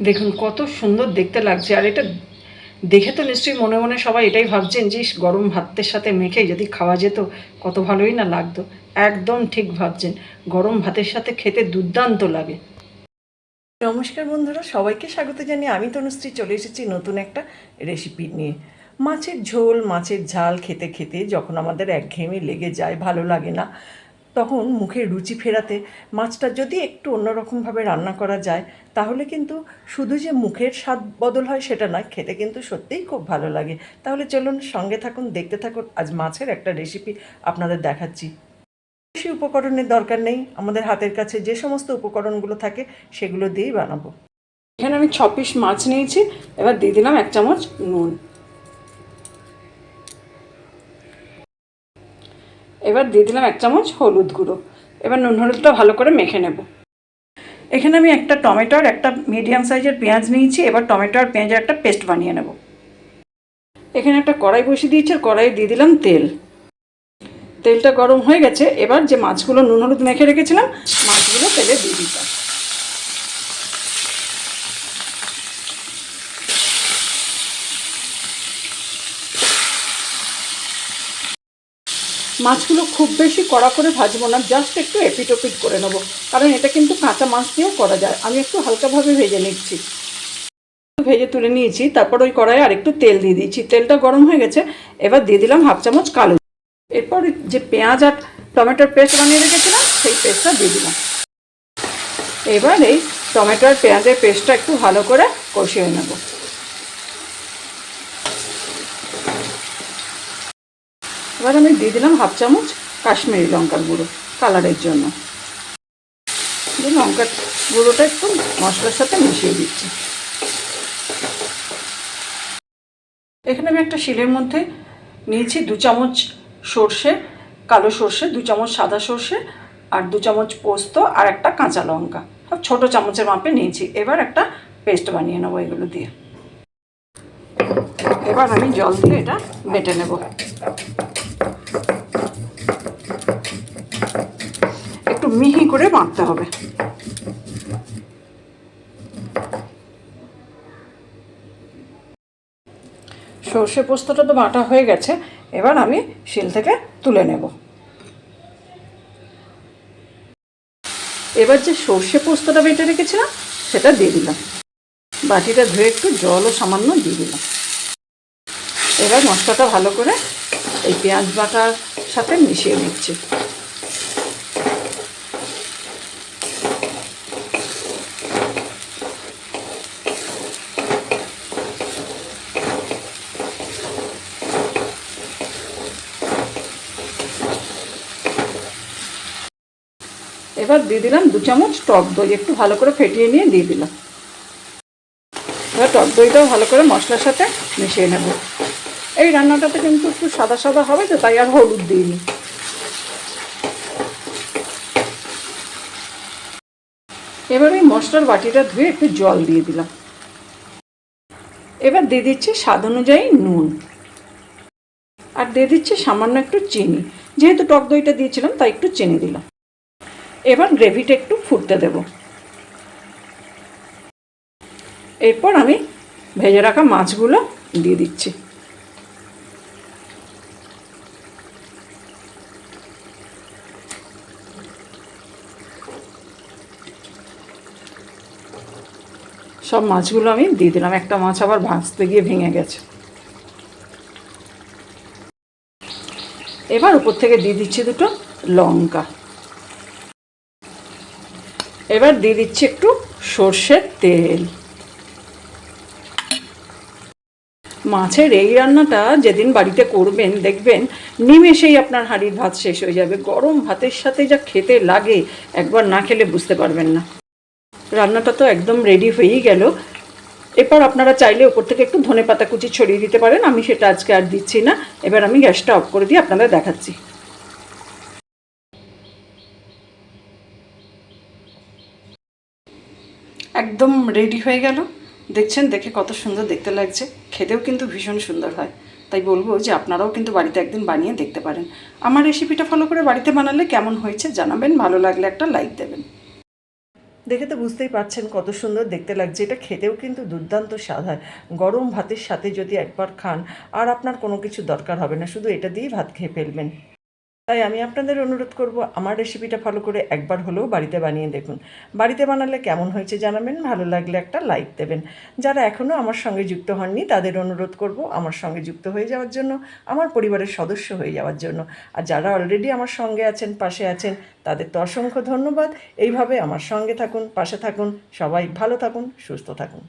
দেখুন, কত সুন্দর দেখতে লাগছে। আর এটা দেখে তো নিশ্চয়ই মনে মনে সবাই এটাই ভাবছেন যে গরম ভাতের সাথে মেখে যদি খাওয়া যেত, কত ভালোই না লাগতো। একদম ঠিক ভাবছেন। গরম ভাতের সাথে খেতে দুর্দান্ত লাগে। নমস্কার বন্ধুরা, সবাইকে স্বাগত জানিয়ে আমি তনুশ্রী চলে এসেছি নতুন একটা রেসিপি নিয়ে। মাছের ঝোল, মাছের ঝাল খেতে খেতে যখন আমাদের একঘেয়েমি লেগে যায়, ভালো লাগে না তখন মুখে রুচি ফেরাতে মাছটা যদি একটু অন্যরকমভাবে রান্না করা যায়, তাহলে কিন্তু শুধু যে মুখের স্বাদ বদল হয় সেটা নয়, খেতে কিন্তু সত্যিই খুব ভালো লাগে। তাহলে চলুন সঙ্গে থাকুন, দেখতে থাকুন, আজ মাছের একটা রেসিপি আপনাদের দেখাচ্ছি। বেশি উপকরণের দরকার নেই, আমাদের হাতের কাছে যে সমস্ত উপকরণগুলো থাকে সেগুলো দিয়েই বানাবো। এখানে আমি ছ পিস মাছ নিয়েছি, এবার দিয়ে দিলাম এক চামচ নুন। এবার দিয়ে দিলাম এক চামচ হলুদ গুঁড়ো। এবার নুন হলুদটা ভালো করে মেখে নেব। এখানে আমি একটা টমেটো আর একটা মিডিয়াম সাইজের পেঁয়াজ নিয়েছি, এবার টমেটো আর পেঁয়াজের একটা পেস্ট বানিয়ে নেব। এখানে একটা কড়াই বসিয়ে দিয়েছি, আর কড়াইয়ে দিয়ে দিলাম তেল। তেলটা গরম হয়ে গেছে, এবার যে মাছগুলো নুন হলুদ মেখে রেখেছিলাম, মাছগুলো তেলে দিয়ে দিতাম মাছগুলো খুব বেশি কড়া করে ভাজবো না জাস্ট একটু এপিট ওপিট করে নেব। কারণ এটা কিন্তু কাঁচা মাছ দিয়েও করা যায়। আমি একটু হালকাভাবে ভেজে নিচ্ছি। ভেজে তুলে নিয়েছি, তারপর ওই কড়াইয়ে আরেকটু তেল দিয়ে দিয়েছি তেলটা গরম হয়ে গেছে, এবার দিয়ে দিলাম হাফ চামচ কালো এরপর যে পেঁয়াজ আর টমেটোর পেস্ট বানিয়ে রেখেছিলাম, সেই পেস্টটা দিয়ে দিলাম। এবার এই টমেটো আর পেঁয়াজের পেস্টটা একটু ভালো করে কষিয়ে নেব। এবার আমি দিয়ে দিলাম হাফ চামচ কাশ্মীরি লঙ্কার গুঁড়ো কালারের জন্য। লঙ্কার গুঁড়োটা একটু মশলার সাথে মিশিয়ে দিচ্ছি। এখানে আমি একটা শিলের মধ্যে নিয়েছি দু চামচ সর্ষে, কালো সর্ষে, দু চামচ সাদা সর্ষে আর দু চামচ পোস্ত আর একটা কাঁচা লঙ্কা। সব ছোটো চামচের মাপে নিয়েছি। এবার একটা পেস্ট বানিয়ে নেব এগুলো দিয়ে। এবার আমি জল দিয়ে এটা বেটে নেব একটু মিহি করে বাঁধতে হবে। সর্ষে পোস্তটা তো বাটা হয়ে গেছে, এবার আমি শিল থেকে তুলে নেব। এবার যে সর্ষে পোস্তটা বেটে রেখেছিলাম, সেটা দিয়ে দিলাম। বাটিটা ধুয়ে একটু জলও সামান্য দিয়ে দিলাম। এবার মশলাটা ভালো করে এই পেঁয়াজ বাটার সাথে মিশিয়ে নিচ্ছি। এবার দিয়ে দিলাম দু চামচ টক দই, একটু ভালো করে ফেটিয়ে নিয়ে দিয়ে দিলাম। এবার টক দইটাও ভালো করে মশলার সাথে মিশিয়ে নেব। এই রান্নাটাতে কিন্তু একটু সাদা সাদা হবে তো, তাই আর হলুদ দিইনি। এবার ওই মশলার বাটিটা ধুয়ে একটু জল দিয়ে দিলাম। এবার দিয়ে দিচ্ছি স্বাদ অনুযায়ী নুন। আর দিয়ে দিচ্ছি সামান্য একটু চিনি। যেহেতু টক দইটা দিয়েছিলাম, তাই একটু চিনি দিলাম। এবার গ্রেভিটা একটু ফুটতে দেব। এরপর আমি ভেজে রাখা মাছগুলো দিয়ে দিচ্ছি। সব মাছগুলো আমি দিয়ে দিলাম। একটা মাছ আবার ভাজতে গিয়ে ভেঙে গেছে। এবার উপর থেকে দিয়ে দিচ্ছি দুটো লঙ্কা। এবার দিয়ে দিচ্ছি একটু সর্ষের তেল। মাছের এই রান্নাটা যেদিন বাড়িতে করবেন, দেখবেন নিমেষেই আপনার হাঁড়ির ভাত শেষ হয়ে যাবে। গরম ভাতের সাথে যা খেতে লাগে, একবার না খেলে বুঝতে পারবেন না। রান্নাটা তো একদম রেডি হয়েই গেল। এরপর আপনারা চাইলে ওপর থেকে একটু ধনে পাতা কুচি ছড়িয়ে দিতে পারেন। আমি সেটা আজকে আর দিচ্ছি না। এবার আমি গ্যাসটা অফ করে দিয়ে আপনাদের দেখাচ্ছি। একদম রেডি হয়ে গেল। দেখছেন, দেখে কত সুন্দর দেখতে লাগছে। খেতেও কিন্তু ভীষণ সুন্দর হয়। তাই বলব যে আপনারাও কিন্তু বাড়িতে একদিন বানিয়ে দেখতে পারেন। আমার রেসিপিটা ফলো করে বাড়িতে বানালে কেমন হয়েছে জানাবেন। ভালো লাগলে একটা লাইক দেবেন। দেখে তো বুঝতেই পারছেন কত সুন্দর দেখতে লাগছে। এটা খেতেও কিন্তু দুর্দান্ত স্বাদ হয়। গরম ভাতের সাথে যদি একবার খান, আর আপনার কোনো কিছু দরকার হবে না। শুধু এটা দিয়েই ভাত খেয়ে ফেলবেন। তাই আমি আপনাদের অনুরোধ করব আমার রেসিপিটা ফলো করে একবার হলেও বাড়িতে বানিয়ে দেখুন। বাড়িতে বানালে কেমন হয়েছে জানাবেন, ভালো লাগলে একটা লাইক দেবেন। যারা এখনও আমার সঙ্গে যুক্ত হননি, তাদের অনুরোধ করব আমার সঙ্গে যুক্ত হয়ে যাওয়ার জন্য, আমার পরিবারের সদস্য হয়ে যাওয়ার জন্য। আর যারা অলরেডি আমার সঙ্গে আছেন, পাশে আছেন, তাদের তো অসংখ্য ধন্যবাদ। এইভাবে আমার সঙ্গে থাকুন, পাশে থাকুন, সবাই ভালো থাকুন, সুস্থ থাকুন।